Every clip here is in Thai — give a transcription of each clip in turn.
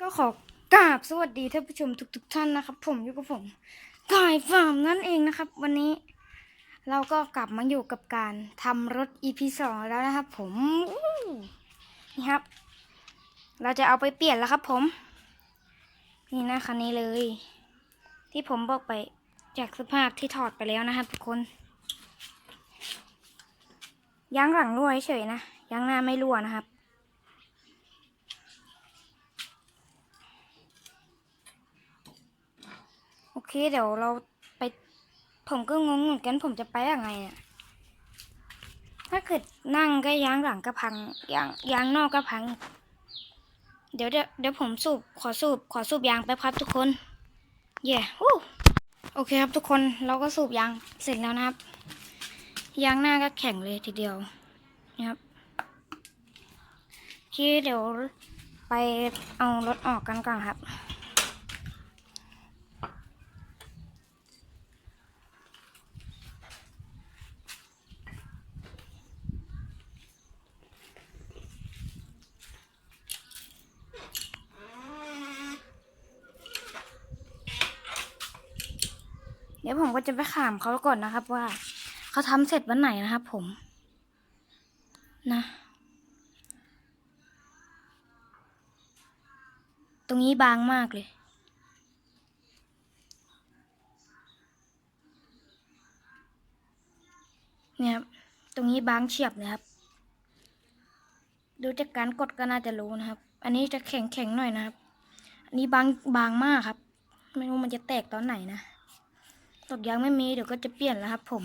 ก็ขอกราบสวัสดีท่านผู้ชมทุกๆท่านนะครับ ผมอยู่กับผมกายฟาร์มนั่นเองนะครับ วันนี้ เราก็กลับมาอยู่กับการทำรถ EP สองแล้วนะครับ ผมนี่ครับ เราจะเอาไปเปลี่ยนแล้วครับ ผม นี่นะคันนี้เลย ที่ผมบอกไปจากสภาพที่ถอดไปแล้วนะครับทุกคนยางหลังรั่วเฉยนะยางหน้าไม่รั่วนะครับ โอเคเดี๋ยวเราไป ผมก็งงเหมือนกันผมจะไปยังไงอะถ้าเกิดนั่งก็ยางหลังก็พังยางยางนอกก็พัง เดี๋ยวเดี๋ยวเดี๋ยวผมสูบขอสูบขอสูบยางแป๊บครับทุกคน เย่ฮู้โอเคครับทุกคนเราก็สูบยางเสร็จแล้วนะครับ ยางหน้าก็แข็งเลยทีเดียวนะครับโอเคเดี๋ยวไปเอารถออกกันก่อนครับ เดี๋ยวผมก็จะไปถามเขาก่อนนะครับ ว่าเขาทำเสร็จวันไหนนะครับผม นะ ตรงนี้บางมากเลย เนี่ยครับตรงนี้บางเฉียบเลยครับดูจากการกดก็น่าจะรู้นะครับ อันนี้จะแข็งแข็งหน่อยนะครับ อันนี้บางบางมากครับ ไม่รู้มันจะแตกตอนไหนนะ ตกยางไม่มีเดี๋ยวก็จะเปลี่ยนแล้วครับผม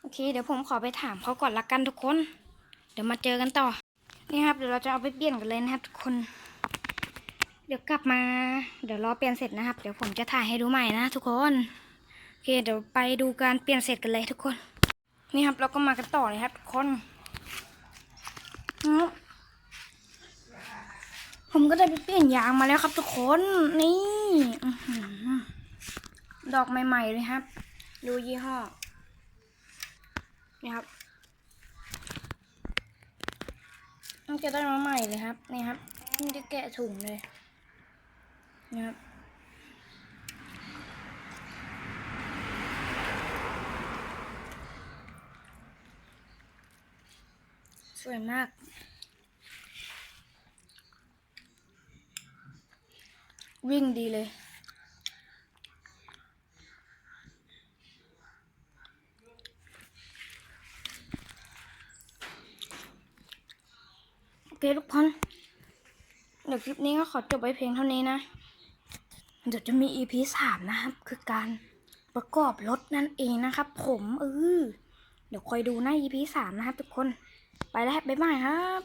โอเค เดี๋ยวผมขอไปถามเขาก่อนละกันทุกคน เดี๋ยวมาเจอกันต่อ นี่ครับเดี๋ยวเราจะเอาไปเปลี่ยนกันเลยนะครับทุกคน เดี๋ยวกลับมา เดี๋ยวรอเปลี่ยนเสร็จนะครับ เดี๋ยวผมจะถ่ายให้ดูใหม่นะทุกคนโอเค เดี๋ยวไปดูการเปลี่ยนเสร็จกันเลยทุกคน นี่ครับเราก็มากันต่อเลยครับทุกคนครับ ผมก็ได้ไปเปลี่ยนยางมาแล้วครับทุกคนนี่อดอกใหม่ๆเลยครับ ดูยี่ห้อนี่ครับมันจะได้มาใหม่เลยครับนี่ครับเพิ่จะแกะถุงเลยนี่ครับสวยมาก วิ่งดีเลย โอเคทุกคนเดี๋ยวคลิปนี้ก็ขอจบไว้เพียงเท่านี้นะ เดี๋ยวจะมี EP สามนะครับ คือการประกอบรถนั่นเองนะครับ ผมเออเดี๋ยวคอยดูนะ EP สามนะครับทุกคน ไปแล้วบ๊ายบายครับ